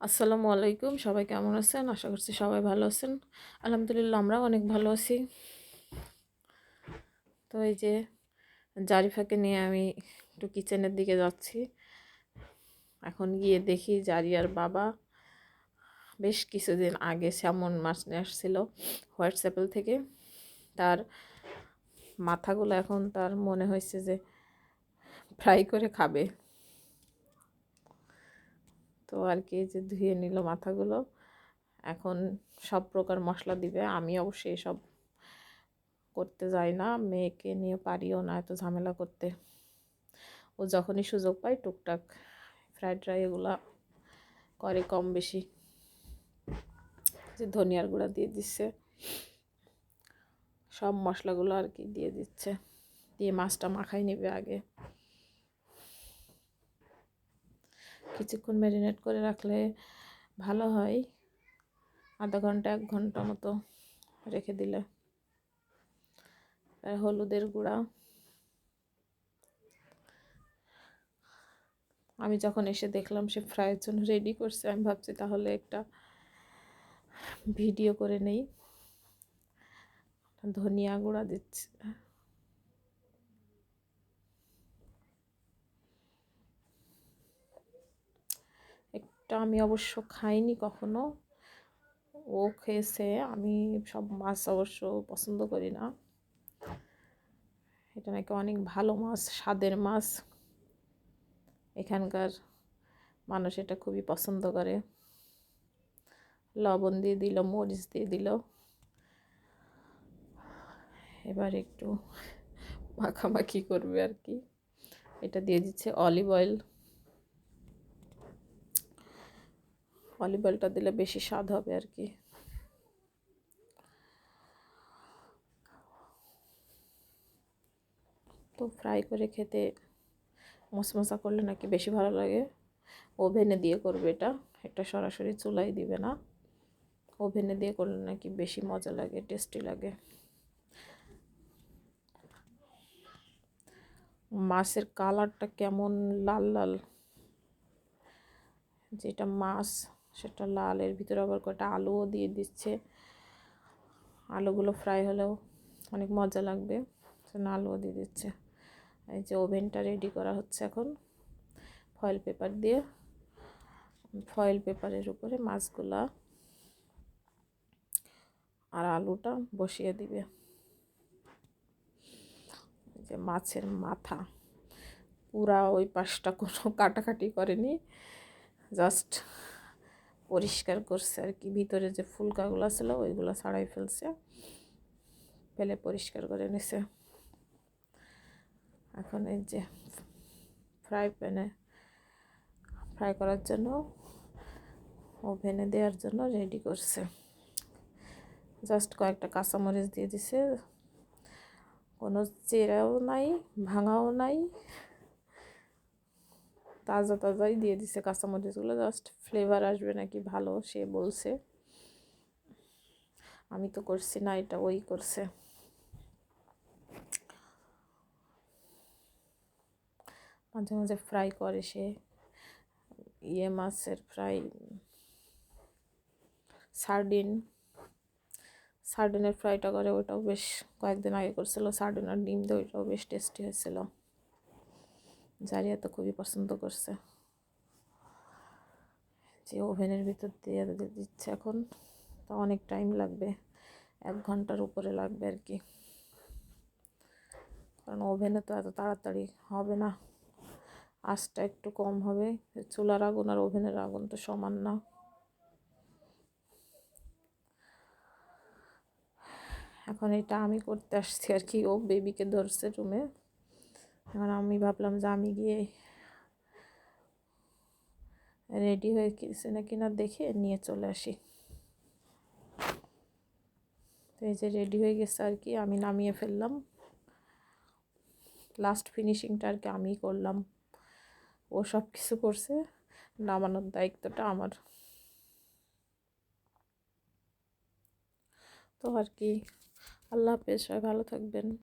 আসসালামু আলাইকুম। সবাই কেমন আছেন? আশা করছি সবাই ভালো আছেন। আলহামদুলিল্লাহ, আমরাও অনেক ভালো আছি। তো এই যে জারিফাকে নিয়ে আমি একটু কিচেনের দিকে যাচ্ছি। এখন গিয়ে দেখি জারিয়ার বাবা বেশ কিছুদিন আগে স্যামন মাছ নিয়ে আসছিল হোয়াটসঅ্যাপেল থেকে। তার মাথাগুলো এখন তার মনে হয়েছে যে ফ্রাই করে খাবে। তো আর কি যে ধুয়ে নিল মাথাগুলো। এখন সব প্রকার মশলা দিবে। আমি অবশ্যই সব করতে যাই না। মেয়েকে নিয়ে পারিও না এত ঝামেলা করতে। ও যখনই সুযোগ পায় টুকটাক ফ্রাইড রাই এগুলা করে কম বেশি। যে ধনিয়ার গুঁড়া দিয়ে দিচ্ছে। সব মশলাগুলো আর কি দিয়ে দিচ্ছে। দিয়ে মাছটা মাখাই নেবে আগে। কিছুক্ষণ ম্যারিনেট করে রাখলে ভালো হয়। আধা ঘণ্টা, এক ঘণ্টা মতো রেখে দিলে। হলুদের গুঁড়া। আমি যখন এসে দেখলাম সে ফ্রাইয়ের জন্য রেডি করছে, আমি ভাবছি তাহলে একটা ভিডিও করে নেই। ধনিয়া গুঁড়া দিচ্ছে। এটা আমি অবশ্য খাইনি কখনো। ও খেয়েছে, আমি সব মাছ অবশ্য পছন্দ করি না। এটা নাকি অনেক ভালো মাছ, স্বাদের মাছ। এখানকার মানুষ এটা খুবই পছন্দ করে। লবণ দিয়ে দিল, মরিচ দিয়ে দিল। এবার একটু মাখামাখি করবে আর কি। এটা দিয়ে দিচ্ছে অলিভ অয়েল। অলিভ অয়েলটা দিলে বেশি স্বাদ হবে আর কি। তো ফ্রাই করে খেতে মশমশা করলে নাকি বেশি ভালো লাগে? ওভেনে দিয়ে করবে এটা। এটা সরাসরি চুলাই দিবে না। ওভেনে দিয়ে করলে নাকি বেশি মজা লাগে টেস্টি লাগে। মাছের কালারটা কেমন? লাল লাল। যেটা মাছ সেটা লাল এর ভিতরে আবার কটা আলুও দিয়ে দিচ্ছে। আলুগুলো ফ্রাই হলেও অনেক মজা লাগবে। সেজন্য আলুও দিয়ে দিচ্ছে। এই যে ওভেনটা রেডি করা হচ্ছে এখন। ফয়েল পেপার দিয়ে। ফয়েল পেপারের উপরে মাছগুলা আর আলুটা বসিয়ে দিবে। যে মাছের মাথা। পুরা ওই পাশটা কোনো কাটাকাটি করেনি। জাস্ট পরিষ্কার করছে আর কি। ভিতরে যে ফুলকাগুলো ছিল ওইগুলো ছাড়াই ফেলছে। ফেলে পরিষ্কার করে নিছে। এখন এই যে ফ্রাই প্যানে, ফ্রাই করার জন্য, ওভেনে দেওয়ার জন্য রেডি করছে। জাস্ট কয়েকটা কাঁচামরিচ দিয়ে দিছে। কোনো চেরাও নাই, ভাঙাও নাই। তাজা তাজাই দিয়ে দিছে কাঁচামরিচগুলো জাস্ট ফ্লেভার আসবে নাকি ভালো সে বলছে। আমি তো করছি না, এটা ওই করছে। মাঝে মাঝে ফ্রাই করে সে। ইয়ে মাছের ফ্রাই সার্ডিন সার্ডিনের ফ্রাইটা করে, ওটাও বেশ কয়েকদিন আগে করছিল। সার্ডিন আর ডিম দিয়ে ওইটাও বেশ টেস্টি হয়েছিল। জারিয়া তো খুবই পছন্দ করছে। যে ওভেনের ভিতর দিয়ে দিচ্ছে এখন, তো অনেক টাইম লাগবে, এক ঘণ্টার উপরে লাগবে আর কি। কারণ ওভেনে তো এত তাড়াতাড়ি হবে না। আঁচটা একটু কম হবে, চুলার আগুন আর ওভেনের আগুন তো সমান না। এখন এটা আমি করতে আসছি আর কি, ও বেবিকে ধরছে রুমে এখন আমি ভাবলাম যে আমি গিয়ে রেডি হয়ে গেছে না কিনা দেখে নিয়ে চলে আসি। তো এই যে রেডি হয়ে গেছে আর কি, আমি নামিয়ে ফেললাম। লাস্ট ফিনিশিংটা আর কি আমি করলাম। ও সব কিছু করছে, নামানোর দায়িত্বটা আমার। তো আর কি, আল্লাহ হাফেজ, সবাই ভালো থাকবেন।